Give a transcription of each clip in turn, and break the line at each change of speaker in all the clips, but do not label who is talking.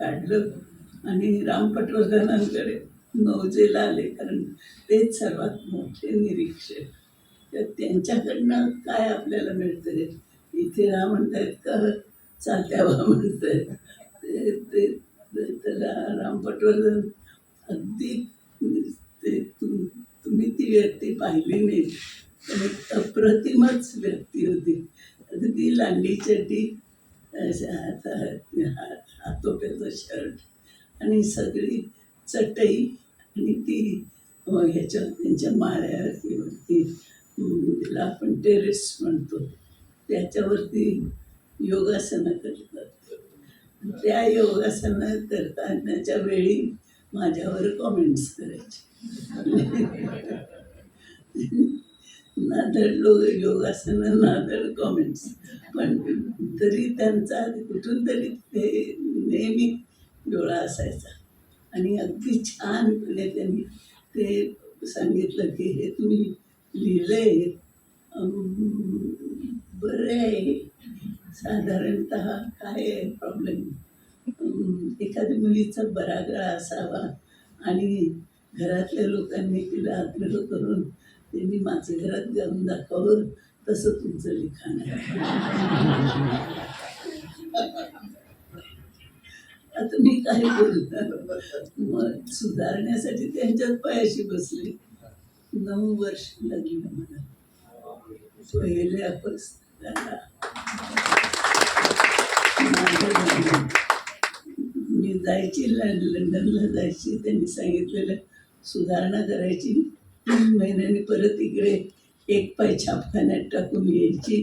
काढलं. आणि रामपटवर्धनांकडे नौजेला आले कारण तेच सर्वात मोठे निरीक्षक. तर त्यांच्याकडनं काय आपल्याला मिळतं इथे राम म्हणतायत का? चालत्या व्हा म्हणतायत. ते ते- त्याला रामपटवर्धन अगदी ते तुम तुम्ही ती व्यक्ती पाहिली नाही. पण एक अप्रतिमच व्यक्ती होती. अगदी लांडी चड्डी हातोप्याचं शर्ट आणि सगळी चटई आणि ती ह्याच्या त्यांच्या माळ्यावरती तिला आपण टेरेस म्हणतो. त्याच्यावरती योगासनं करतात. त्या योगासनं करतानाच्या वेळी माझ्यावर कॉमेंट्स करायचे. नादर लोक योगासनं नादळ कॉमेंट्स पण तरी त्यांचा कुठून तरी ते नेहमी डोळा असायचा. आणि अगदी छानपणे त्यांनी ते सांगितलं की हे तुम्ही लिहिलंय. आहे बरं आहे. साधारणत काय आहे प्रॉब्लेम एखाद्या मुलीचा बरागळा असावा आणि घरातल्या लोकांनी तिला आग्रह करून त्यांनी माझं घरात जाऊन दाखवलं तसं तुमचं लिखाण आहे. आता मी काय बोलणार मग सुधारण्यासाठी त्यांच्यात पायाशी बसले. नऊ वर्ष लागली मला. पहिल्या मी जायची लंडनला जायची त्यांनी सांगितलेलं सुधारणा करायची. महिन्याने परत इकडे एक पाय छापखान्यात टाकून यायची.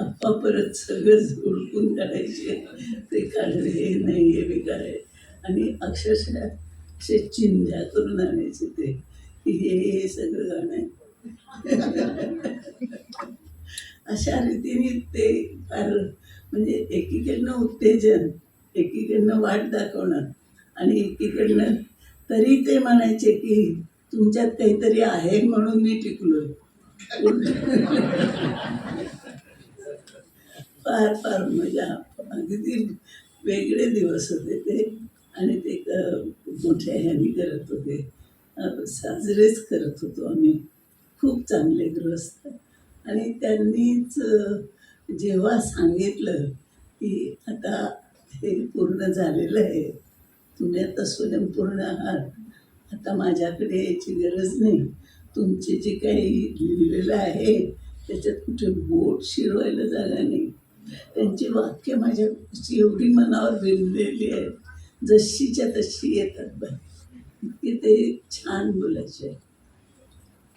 आप्पा परत सगळं उडकून काढायचे. ते काढले हे नाही हे बेकार आहे. आणि अक्षरशः असे चिंध्या करून आणायचे ते. की हे हे सगळं गाणं आहे. अशा रीतीने ते फार म्हणजे एकीकडनं उत्तेजन एकीकडनं वाट दाखवणं आणि एकीकडनं तरी ते म्हणायचे की तुमच्यात काहीतरी आहे म्हणून मी टिकलोय. फार फार मजा. अगदी वेगळे दिवस होते ते. आणि ते मोठ्या ह्यानी करत होते. साजरेच करत होतो आम्ही. खूप चांगले गृहस्थ. आणि त्यांनीच जेव्हा सांगितलं की आता हे पूर्ण झालेलं आहे तुम्ही आता स्वयंपूर्ण आहात. आता माझ्याकडे यायची गरज नाही. तुमचे जे काही लिहिलेलं आहे त्याच्यात कुठे बोट शिरवायला जागा नाही. त्यांची वाक्य माझ्या एवढी मनावर भिनलेली आहेत. जशीच्या तशी येतात बाई. इतके ते छान बोलायचे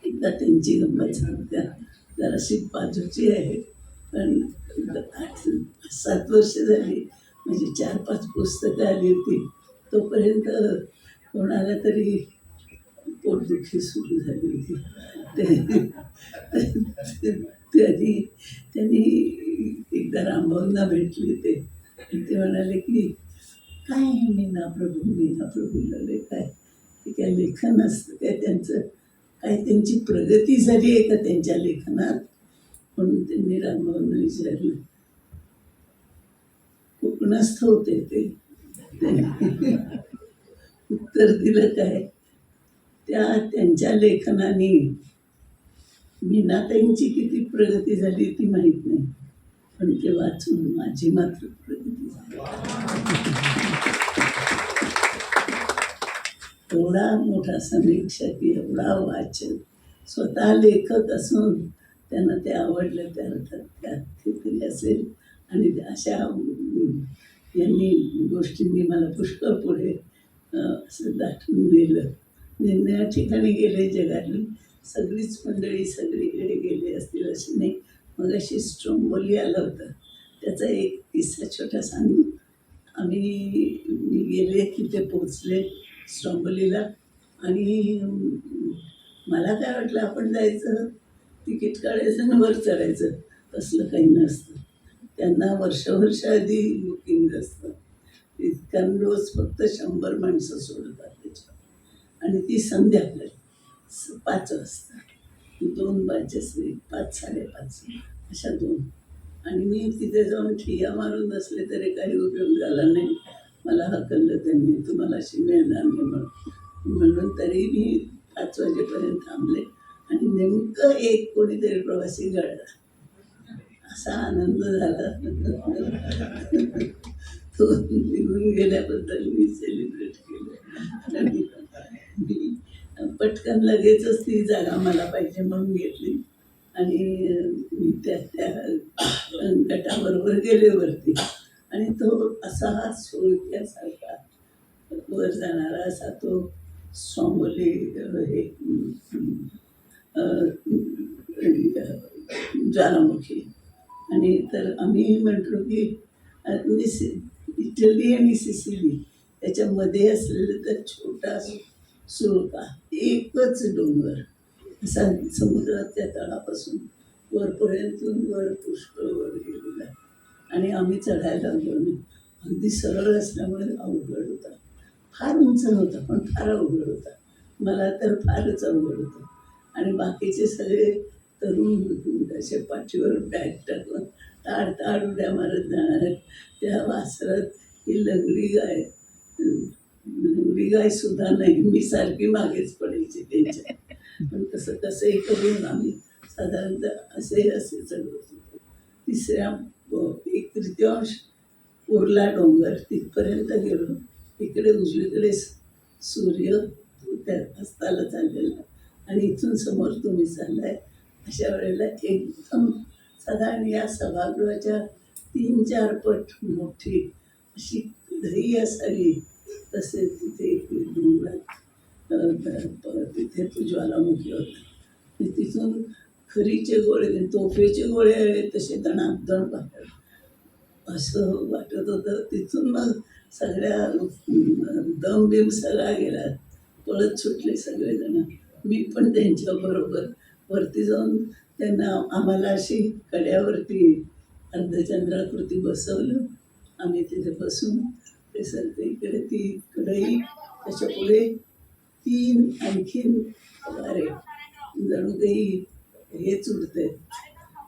एकदा त्यांची गंमत सांगत्या. जराशी बाजूची आहे. पण आठ सात वर्ष झाली. म्हणजे चार पाच पुस्तकं आली होती. तोपर्यंत कोणाला तरी पोटदुखी सुरू झाली होती. त्यांनी त्यांनी एकदा रामभाऊंना भेटले ते आणि ते म्हणाले की काय मी मीना प्रभू? मीना प्रभू लागले काय? ते काय लेखन असतं काय त्यांचं? काय त्यांची प्रगती झाली आहे का त्यांच्या लेखनात? म्हणून त्यांनी रामभाऊंना विचारलं. कोकणस्थ होते ते. उत्तर दिलं काय? त्या त्यांच्या लेखनाने मीनाताईंची किती प्रगती झाली ती माहीत नाही. पण ते वाचून माझी मात्र प्रगती झाली. एवढा मोठा समीक्षक एवढा वाचन स्वतः लेखक असून त्यांना ते आवडलं त्या अर्थात त्यात काहीतरी असेल आणि अशा यांनी गोष्टींनी मला पुष्कळ पुढे असं दाटून दिलं निर्णया ठिकाणी गेले जगातली. सगळीच मंडळी सगळीकडे गेले असतील अशी नाही. मग अशी स्ट्रोंबोली आलं होतं. त्याचा एक किस्सा छोटा सांगू. आम्ही मी गेले की ते पोचले स्ट्रॉम्बोलीला आणि मला काय वाटलं आपण जायचं? तिकीट काढायचं आणि वर चढायचं. तसलं काही नसतं. त्यांना वर्ष आधी बुकिंग असतात. कारण रोज फक्त शंभर माणसं सोडतात त्याच्यावर. आणि ती संध्याकाळी पाच वाजता. दोन बॅचेस पाच साडेपाच. अशा दोन. आणि मी तिथे जाऊन ठिया मारून नसले तरी काही उपयोग झाला नाही. मला हकललं त्यांनी तुम्हाला अशी मिळणार नाही म्हणून. म्हणून तरी मी पाच वाजेपर्यंत थांबले. आणि नेमकं एक कोणीतरी प्रवासी घडला असा आनंद झाला तो निघून गेल्याबद्दल मी सेलिब्रेट केलं मी पटकन लगेचच ती जागा मला पाहिजे म्हणून घेतली. आणि मी त्या त्या गटाबरोबर गेले वरती आणि तो असा हा सोयक्यासारखा वर जाणारा असा तो स्वामोली हे ज्वालामुखी. आणि तर आम्ही म्हटलो की अ, इटली आणि सिसिली त्याच्यामध्ये असलेलं तर छोटा सुळका एकच डोंगर असा समुद्राच्या तळापासून वरपर्यंत वर पुष्कळ वर गेलेला आणि आम्ही चढायला लागलो अगदी सरळ असल्यामुळे अवघड होता. फार उंच नव्हता पण फार अवघड होता. मला तर फारच अवघड होतं. आणि बाकीचे सगळे तरुण असे पाठीवर बॅग टाकून ताड ताड उड्या मारत जाणार त्या वासरात ही लंगडी गाय. लंगडी गाय सुद्धा नाही मी सारखी मागेच पडायची त्यांच्या. पण तसं तसंही करून आम्ही साधारणतः असे असे चढवत होतो. तिसऱ्या एक तृतीयांश उरला डोंगर तिथपर्यंत गेलो. इकडे उजवीकडे सूर्य त्या अस्ताला चाललेला. आणि इथून समोर तुम्ही चाललाय. अशा वेळेला एकदम साधारण या सभागृहाच्या तीन चार पट मोठी अशी कढई असावी तसे तिथे डोंगरात तिथे तो ज्वालामुखी होता. तिथून खरीचे गोळे तोफेचे गोळे आहेत तसे दणादण बाहेर. असं वाटत होतं. तिथून मग सगळ्या दम बिम सगळा गेला पळत सुटले सगळेजण. मी पण त्यांच्याबरोबर वरती जाऊन त्यांना आम्हाला अशी कड्यावरती अर्धचंद्राकृती बसवलं. आम्ही तिथे बसून ते सरते इकडे ती कढई त्याच्या पुढे तीन आणखीन अरे जणू काही हेच उडते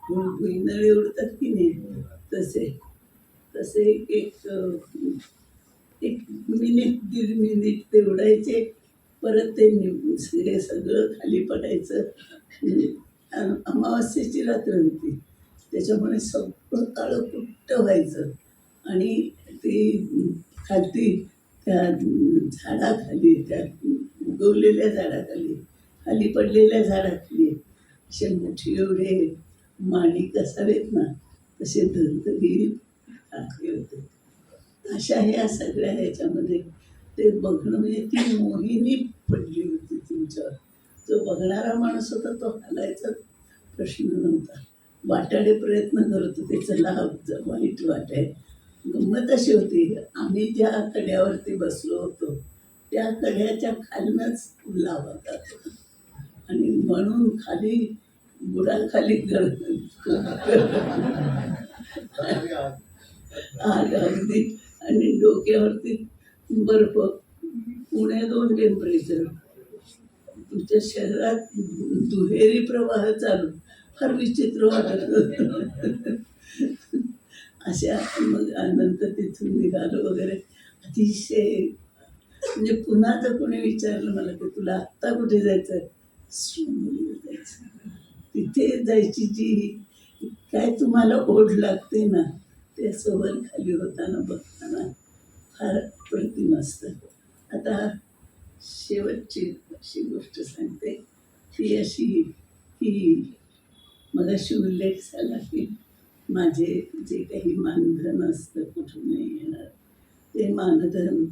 भुईनळे उडतात की नाही? तसे. तसे एक एक एक मिनिट दीड मिनिट ते उडायचे. परत ते निघून सगळं खाली पडायचं. अमावास्येची अमावस्येची रात्र होती. त्याच्यामुळे सगळं काळं कुट्ट व्हायचं. आणि ते खालती त्या झाडाखाली त्या उगवलेल्या झाडाखाली खाली पडलेल्या झाडाखाली असे मोठे एवढे माणिक असावेत ना तसे धगधगीत टाकले होते. अशा ह्या सगळ्या ह्याच्यामध्ये ते बघणं म्हणजे ती मोहिनी पडली होती तुमच्यावर. जो बघणारा माणूस होता तो हलायचा प्रश्न नव्हता. वाटाडे प्रयत्न करत होते चला वाईट वाट आहे गंमत अशी होती आम्ही ज्या कड्यावरती बसलो होतो त्या कड्याच्या खालनंच लाभ होता. आणि म्हणून खाली बुडाखाली अगदी. आणि डोक्यावरती बर्फ पुणे दोन टेम्परेचर. तुमच्या शहरात दुहेरी प्रवाह चालू. फार विचित्र वाटत होतं. अशा मग नंतर तिथून निघालो वगैरे. अतिशय म्हणजे पुन्हा जर कोणी विचारलं मला की तुला आत्ता कुठे जायचं जायचं तिथे जायची जी काय तुम्हाला ओढ लागते ना ते सवर खाली होताना बघताना फार प्रतिम असतं. आता शेवटची अशी गोष्ट सांगते. ती अशी की मला उल्लेख झाला की माझे जे काही मानधन असतं कुठूनही येणार ते मानधन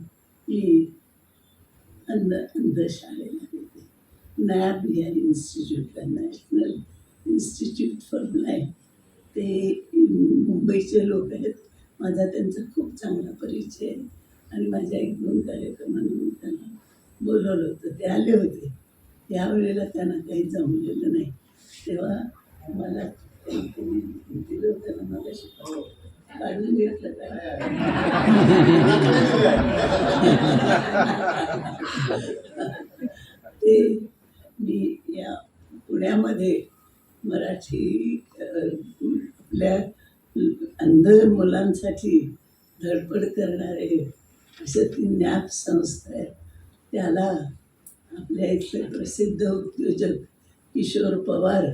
मी अंध अंधशाळेला देते. नॅब या इन्स्टिट्यूटला नॅशनल इन्स्टिट्यूट फॉर ब्लाइंड ते मुंबईचे लोक आहेत. माझा त्यांचा खूप चांगला परिचय आहे. आणि माझ्या एक दोन कार्यक्रमांना त्यांना बोलवलं होतं. ते आले होते. त्यावेळेला त्यांना काही जमलेलं नाही. तेव्हा मला दिलं त्यांना मला शिकवलं काढून घेतलं ते मी या पुण्यामध्ये मराठी आपल्या अंध मुलांसाठी धडपड करणारे असे ती ज्ञात संस्था आहे त्याला आपल्या इथले प्रसिद्ध उद्योजक किशोर पवार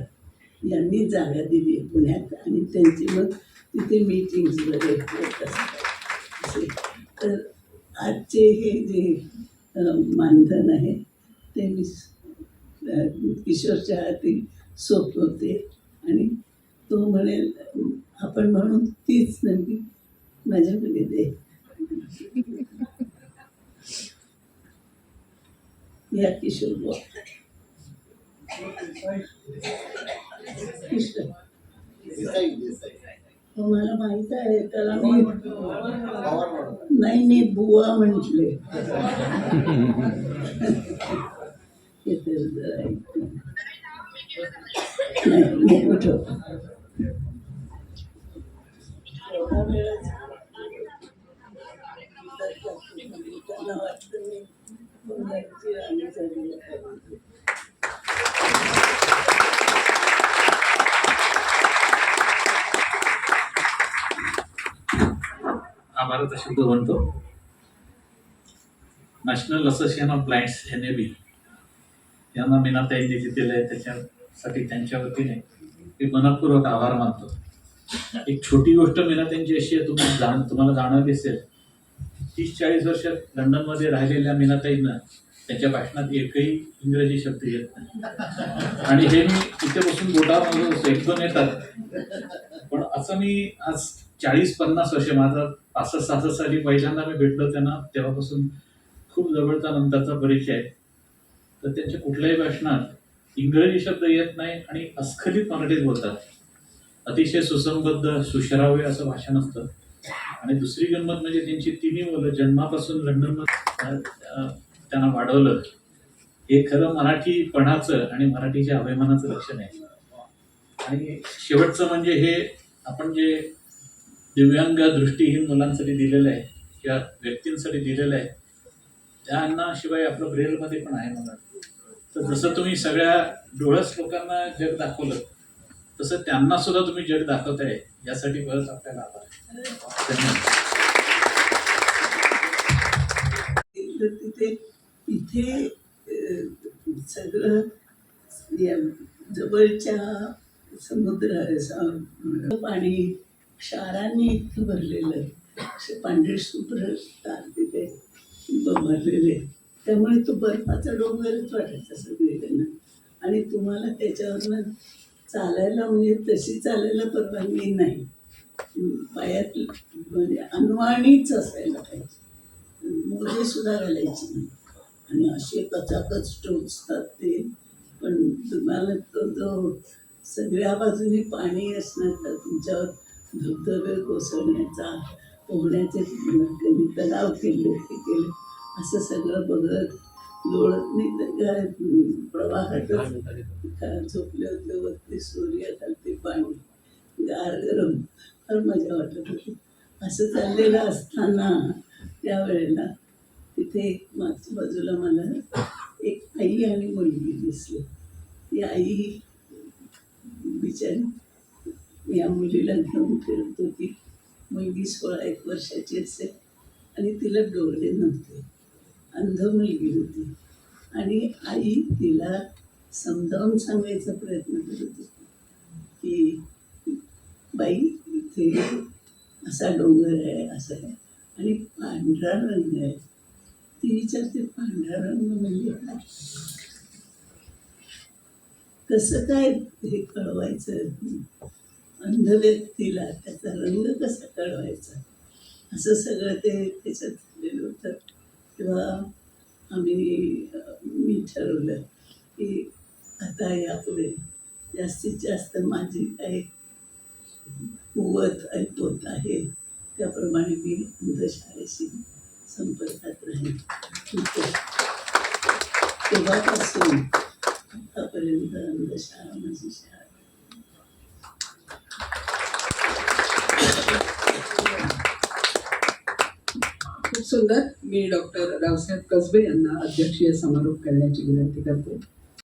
यांनी जागा दिली आहे पुण्यात आणि त्यांची मग तिथे मीटिंग्स वगैरे होत असतात. तर आजचे हे जे मानधन आहे ते मी किशोरच्या हाती सोपवते आणि तो म्हणेल आपण म्हणून तीच नेमकी माझ्याकडे दे. या किशोर बुवा किशोर हो, मला माहीत आहे त्याला मी नाही मी बुवा म्हटले हे तर जरा ऐकून. नाही नको ठेव. एवढा वेळच त्यांना वाटतं मी
आभाराचा शब्द म्हणतो. National association of blinds N A B यांना मीनाताईंनी जे दिलं आहे त्याच्यासाठी त्यांच्या वतीने मी मनपूर्वक आभार मानतो. एक छोटी गोष्ट मीनाताईंची अशी आहे तुम्ही जाण तुम्हाला जाणवली असेल तीस चाळीस वर्षात लंडनमध्ये राहिलेल्या मीनाताईंना त्यांच्या भाषणात एकही इंग्रजी शब्द येत नाही. आणि हे मी इथे बसून बोटावर एक दोन येतात. पण असं मी आज चाळीस पन्नास वर्ष माझा पासष्ट सहासष्ट साली पहिल्यांदा मी भेटलो त्यांना तेव्हापासून खूप जवळचा नंतरचा परिचय आहे. तर त्यांच्या कुठल्याही भाषणात इंग्रजी शब्द येत नाही आणि अस्खलित मराठीत बोलतात. अतिशय सुसंबद्ध सुश्राव्य असं भाषण असतं. आणि दुसरी गंमत म्हणजे त्यांची तिन्ही मुलं जन्मापासून लंडनमध्ये त्यांना वाढवलं. हे खरं मराठीपणाचं आणि मराठीच्या अभिमानाचं लक्षण आहे. आणि शेवटचं म्हणजे हे आपण जे दिव्यांग दृष्टीहीन मुलांसाठी दिलेलं आहे किंवा व्यक्तींसाठी दिलेलं आहे त्यांना शिवाय आपलं ब्रेलमध्ये पण आहे मला तर जसं तुम्ही सगळ्या डोळस लोकांना जग दाखवलं तसं त्यांना सुद्धा तुम्ही जग दाखवताय. यासाठी परत आपल्याला आभार.
तिथे तिथे सगळं या जवळच्या समुद्र पाणी क्षारांनी इतकं भरलेलं. असे पांढरे शुभ्र तार तिथे भरलेले त्यामुळे तो बर्फाचा डोंगरच वाटायचा सगळीकडनं. आणि तुम्हाला त्याच्यावरनं चालायला म्हणजे तशी चालायला परवानगी नाही. पायात म्हणजे अनवाणीच असायला पाहिजे. मोजे सुद्धा घालायची नाही. आणि असे कचाकच टोचतात ते. पण तुम्हाला तो जो सगळ्या बाजूनी पाणी असण्याचा तुमच्यावर धबधबे कोसळण्याचा पोहण्याचे कमी तलाव केले हे केले असं सगळं बघत लोळत नाही तर काय प्रवाहातच काय झोपले होते वरती सूर्य खालती पाणी गार गरम फार मजा वाटत होती असं चाललेलं असताना त्यावेळेला तिथे एक मागच्या बाजूला मला एक आई आणि मुलगी दिसली ती आई बिचारी या मुलीला घेऊन फिरत होती मुलगी सोळा एक वर्षाची असेल आणि तिला डोळे नव्हते अंध मुलगी होती. आणि आई तिला समजावून सांगायचा प्रयत्न करत होती की बाई इथे असा डोंगर आहे असं आहे. आणि पांढरा रंग आहे. ती विचारते पांढरा रंग म्हणजे काय? कसं काय हे कळवायचं? अंध व्यक्तीला त्याचा रंग कसा कळवायचा? असं सगळं ते त्याच्यात झालेलं होतं. तेव्हा आम्ही मी ठरवलं की आता यापुढे जास्तीत जास्त माझी काय कुवत ऐकवत आहे त्याप्रमाणे मी अंधशाळेशी संपर्कात राहीन. तेव्हापासून आतापर्यंत अंधशाळा माझी शाळा.
खूप सुंदर. मी डॉक्टर रावसाहेब कसबे यांना अध्यक्षीय समारोप करण्याची विनंती करते.